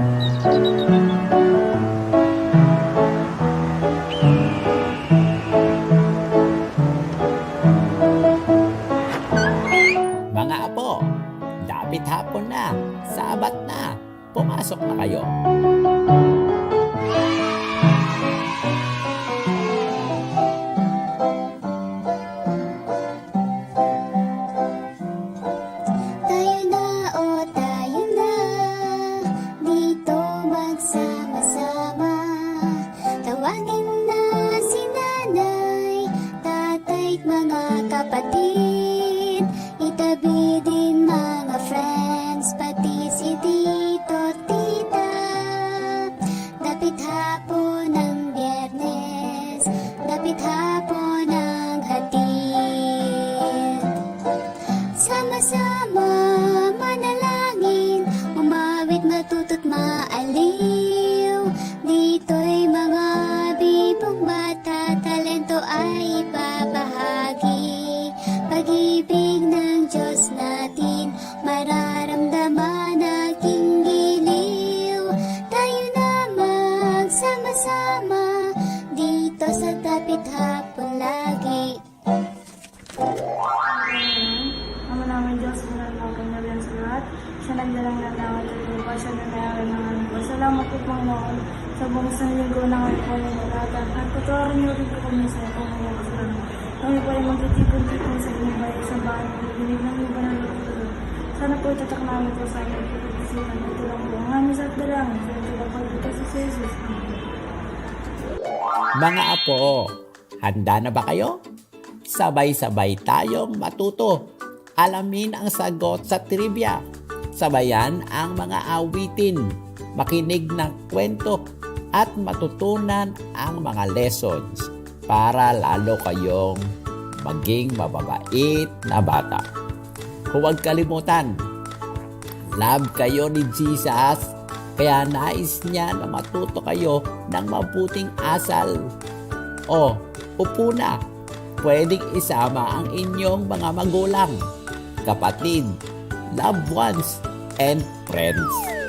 Mga apo, dapit hapon na, sabat na, pumasok na kayo. Mga kapatid patuwarin niyo rin po kami sa itong mga kasalanan. Kami po ay magtitipon-tipon sa inyong bahay sa bahay ng dinig ng iba na lutulog. Sana po itatak namin po sa inyong pagkakasipan. Ito lang po ang aming sa dalangin. Sa ito lang pagkita sa Jesus. Mga apo, handa na ba kayo? Sabay-sabay tayong matuto. Alamin ang sagot sa trivia. Sabayan ang mga awitin, makinig ng kwento, at matutunan ang mga lessons para lalo kayong maging mababait na bata. Huwag kalimutan, love kayo ni Jesus kaya nais niya na matuto kayo ng mabuting asal. O, upo na. Pwedeng isama ang inyong mga magulang, kapatid, loved ones, and friends.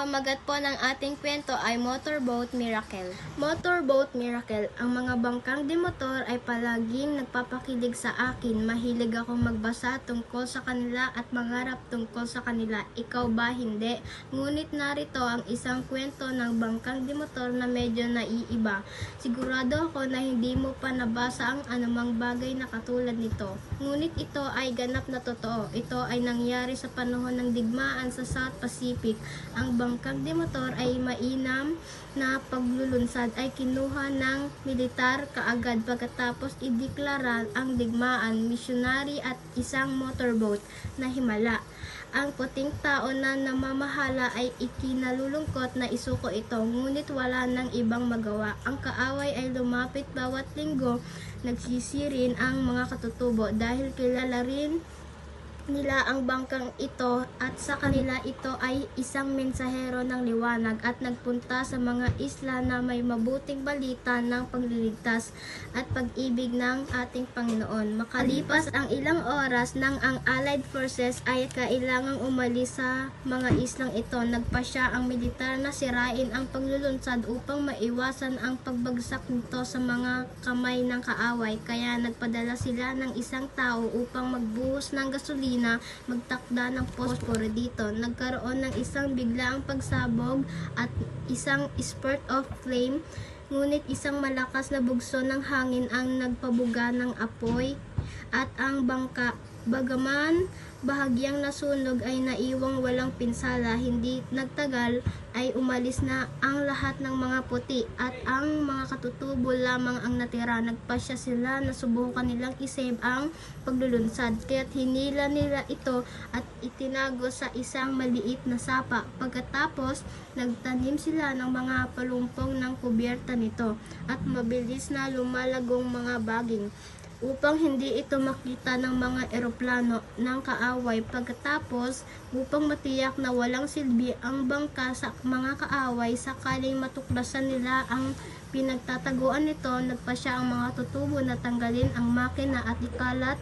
Pamagat po ng ating kwento ay Motorboat Miracle. Motorboat Miracle, ang mga bangkang demotor ay palaging nagpapakilig sa akin. Mahilig akong magbasa tungkol sa kanila at mangarap tungkol sa kanila. Ikaw ba hindi? Ngunit narito ang isang kwento ng bangkang demotor na medyo naiiba. Sigurado ako na hindi mo pa nabasa ang anumang bagay na katulad nito. Ngunit ito ay ganap na totoo. Ito ay nangyari sa panahon ng digmaan sa South Pacific. Ang bangkang demotor ay mainam na paglulunsad ay kinuha ng militar kaagad pagkatapos ideklara ang digmaan, missionary at isang motorboat na himala. Ang puting tao na namamahala ay ikinalulungkot na isuko ito, ngunit wala nang ibang magawa. Ang kaaway ay lumapit bawat linggo, nagsisirin ang mga katutubo dahil kilala rin nila ang bangkang ito at sa kanila ito ay isang mensahero ng liwanag at nagpunta sa mga isla na may mabuting balita ng pagliligtas at pag-ibig ng ating Panginoon. Makalipas ang ilang oras nang ang Allied Forces ay kailangang umalis sa mga islang ito, nagpasya ang militar na sirain ang paglulunsad upang maiwasan ang pagbagsak nito sa mga kamay ng kaaway. Kaya nagpadala sila ng isang tao upang magbuhos ng gasolina magtakda ng posporo dito. Nagkaroon ng isang biglaang pagsabog at isang spurt of flame, ngunit isang malakas na bugso ng hangin ang nagpabuga ng apoy at ang bangka bagaman bahagyang nasunog ay naiwang walang pinsala hindi nagtagal ay umalis na ang lahat ng mga puti at ang mga katutubo lamang ang natira. Nagpasya sila na subukan nilang isave ang paglulunsad. Kaya't hinila nila ito at itinago sa isang maliit na sapa. Pagkatapos nagtanim sila ng mga palumpong ng kubyerta nito at mabilis na lumalagong mga baging upang hindi ito makita ng mga eroplano ng kaaway. Pagkatapos upang matiyak na walang silbi ang bangka sa mga kaaway sakaling matuklasan nila ang pinagtataguan nito nagpasya ang mga tutubo na tanggalin ang makina at ikalat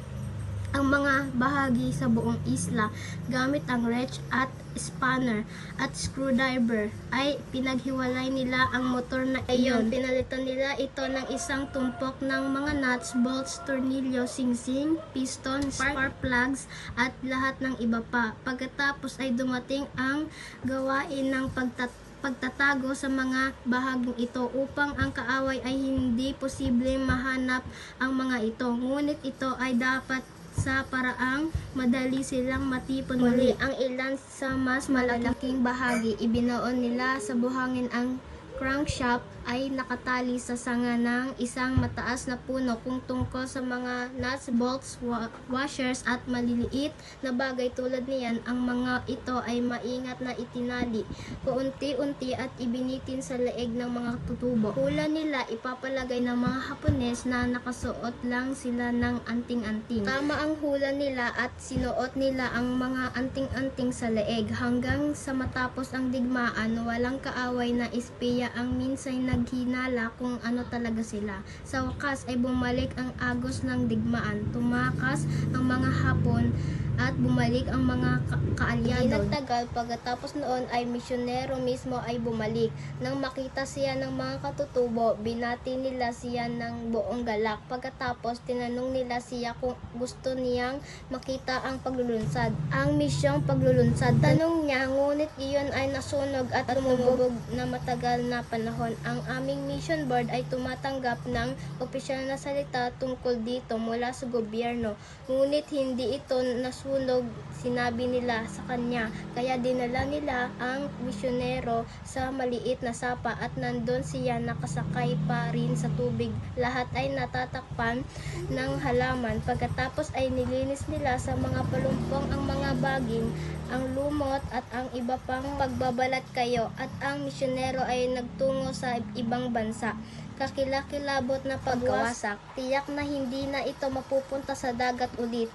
ang mga bahagi sa buong isla gamit ang wrench at spanner at screwdriver ay pinaghiwalay nila ang motor na iyon. Pinalitan nila ito ng isang tumpok ng mga nuts, bolts, tornilyo, singsing, piston, spark plugs at lahat ng iba pa. Pagkatapos ay dumating ang gawain ng pagtat pagtatago sa mga bahaging ito upang ang kaaway ay hindi posibleng mahanap ang mga ito. Ngunit ito ay dapat sa paraang madali silang matipon muli. Ang ilan sa mas malalaking bahagi, ibinoon nila sa buhangin ang crankshaft ay nakatali sa sanga ng isang mataas na puno kung tungkol sa mga nuts, bolts, wa- washers at maliliit na bagay tulad niyan, ang mga ito ay maingat na itinali paunti-unti at ibinitin sa leeg ng mga tutubo. Hula nila ipapalagay ng mga Hapones na nakasuot lang sila ng anting-anting. Tama ang hula nila at sinuot nila ang mga anting-anting sa leeg hanggang sa matapos ang digmaan walang kaaway na espiya ang minsay naghinala kung ano talaga sila. Sa wakas ay bumalik ang agos ng digmaan. Tumakas ang mga Hapon at bumalik ang mga ka- kaalyado. Nagtagal pagkatapos noon ay misyonero mismo ay bumalik. Nang makita siya ng mga katutubo, binati nila siya ng buong galak. Pagkatapos tinanong nila siya kung gusto niyang makita ang paglulunsad. Ang misyong paglulunsad. Tanong niya, ngunit iyon ay nasunog at tumubog na matagal na panahon. Ang aming mission board ay tumatanggap ng opisyal na salita tungkol dito mula sa gobyerno. Ngunit hindi ito nasunog, sinabi nila sa kanya. Kaya dinala nila ang misyonero sa maliit na sapa at nandun siya nakasakay pa rin sa tubig. Lahat ay natatakpan ng halaman. Pagkatapos ay nilinis nila sa mga palumpong ang mga baging, ang lumot at ang iba pang pagbabalat kayo at ang misyonero ay nagtungo sa ibang bansa kakilakilabot na pagwasak, tiyak na hindi na ito mapupunta sa dagat ulit.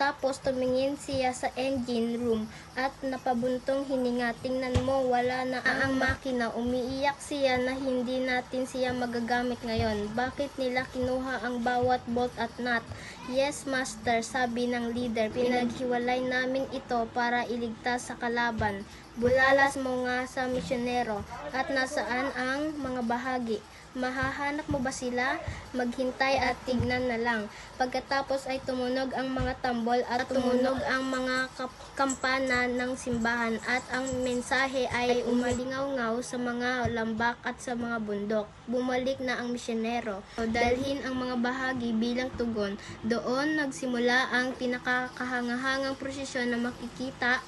Tapos tumingin siya sa engine room at napabuntong hininga. Tingnan mo, wala na ang makina. Umiiyak siya na hindi natin siya magagamit ngayon. Bakit nila kinuha ang bawat bolt at nut? Yes, master, sabi ng leader. Pinaghiwalay namin ito para iligtas sa kalaban. Bulalas mo nga sa misyonero at nasaan ang mga bahagi. Mahahanap mo ba sila? Maghintay at tignan na lang. Pagkatapos ay tumunog ang mga tambol at tumunog ang mga kampana ng simbahan at ang mensahe ay umalingaw-ngaw sa mga lambak at sa mga bundok. Bumalik na ang misyonero. Dalhin ang mga bahagi bilang tugon. Doon nagsimula ang pinakakahangahangang prosesyon na makikita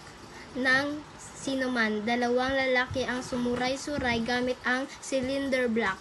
ng sinuman. Dalawang lalaki ang sumuray-suray gamit ang cylinder block.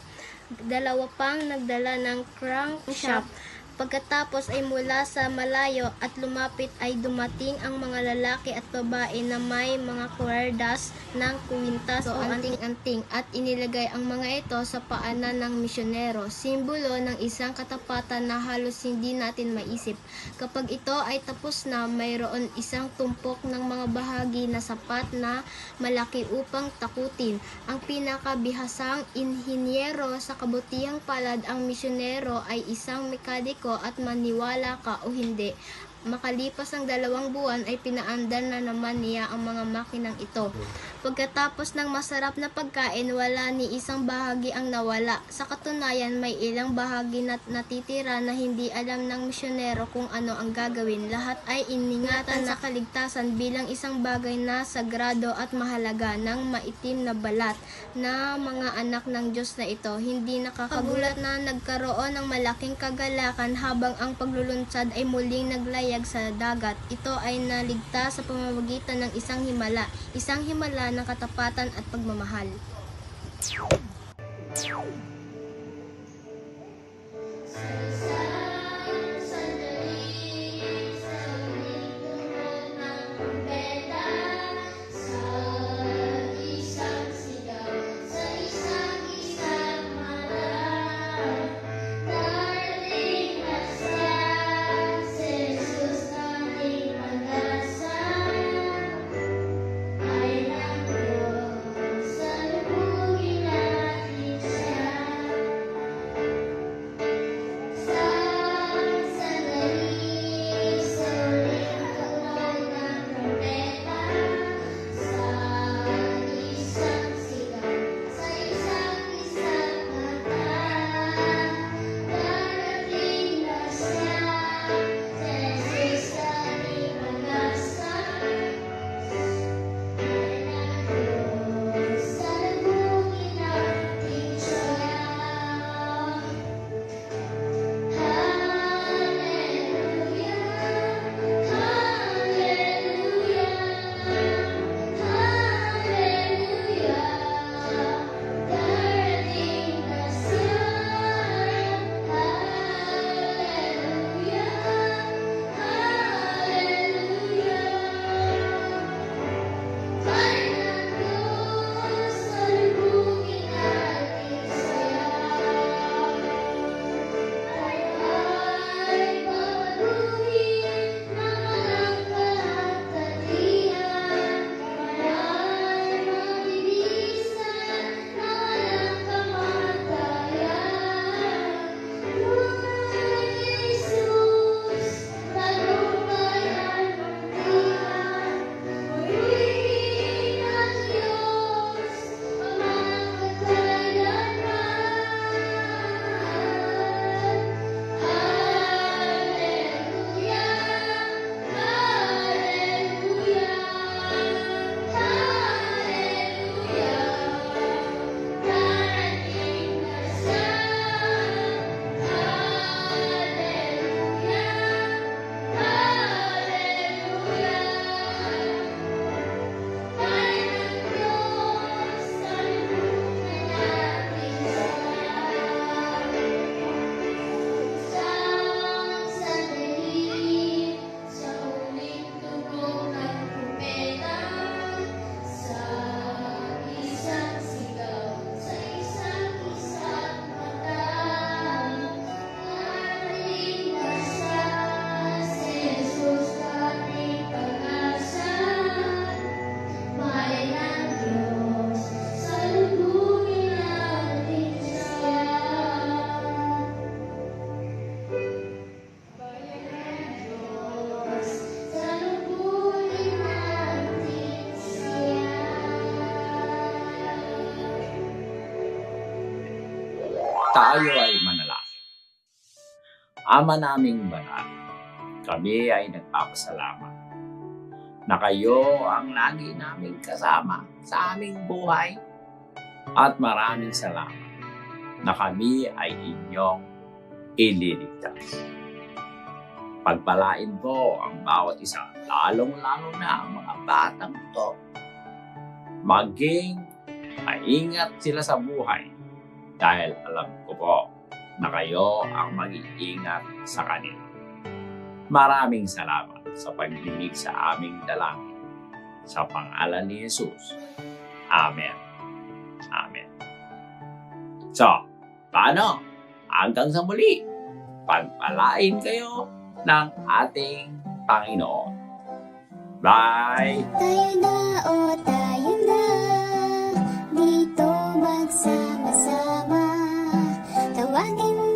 Dalawa pang nagdala ng crankshaft. Pagkatapos ay mula sa malayo at lumapit ay dumating ang mga lalaki at babae na may mga kwerdas ng kuwintas o anting-anting at inilagay ang mga ito sa paanan ng misyonero. Simbolo ng isang katapatan na halos hindi natin maisip. Kapag ito ay tapos na, mayroon isang tumpok ng mga bahagi na sapat na malaki upang takutin. Ang pinakabihasang inhinyero sa kabutihang palad ang misyonero ay isang mekaniko at maniwala ka o hindi. Makalipas ang dalawang buwan ay pinaandar na naman niya ang mga makinang ito. Pagkatapos ng masarap na pagkain, wala ni isang bahagi ang nawala. Sa katunayan, may ilang bahagi na natitira na hindi alam ng misyonero kung ano ang gagawin. Lahat ay iningatan sa kaligtasan bilang isang bagay na sagrado at mahalaga ng maitim na balat na mga anak ng Diyos na ito. Hindi nakakagulat na nagkaroon ng malaking kagalakan habang ang paglulunsad ay muling naglayag sa dagat. Ito ay naligtas sa pamamagitan ng isang himala, isang himala ng katapatan at pagmamahal. Sa Tayo ay manalangin. Ama naming banal, kami ay nagpapasalamat na kayo ang lagi naming kasama sa aming buhay at maraming salamat na kami ay inyong ililigtas. Pagpalain po ang bawat isa, lalong-lalo na ang mga batang ito. Maging maingat sila sa buhay dahil alam ko po na kayo ang mag-iingat sa kanila. Maraming salamat sa pagdinig sa aming dalangin. Sa pangalan ni Jesus. Amen. Amen. So, paano? Hanggang sa muli, pagpalain kayo ng ating Panginoon. Bye! Tayo na, o tayo na Dito magsama-sama. Tawagin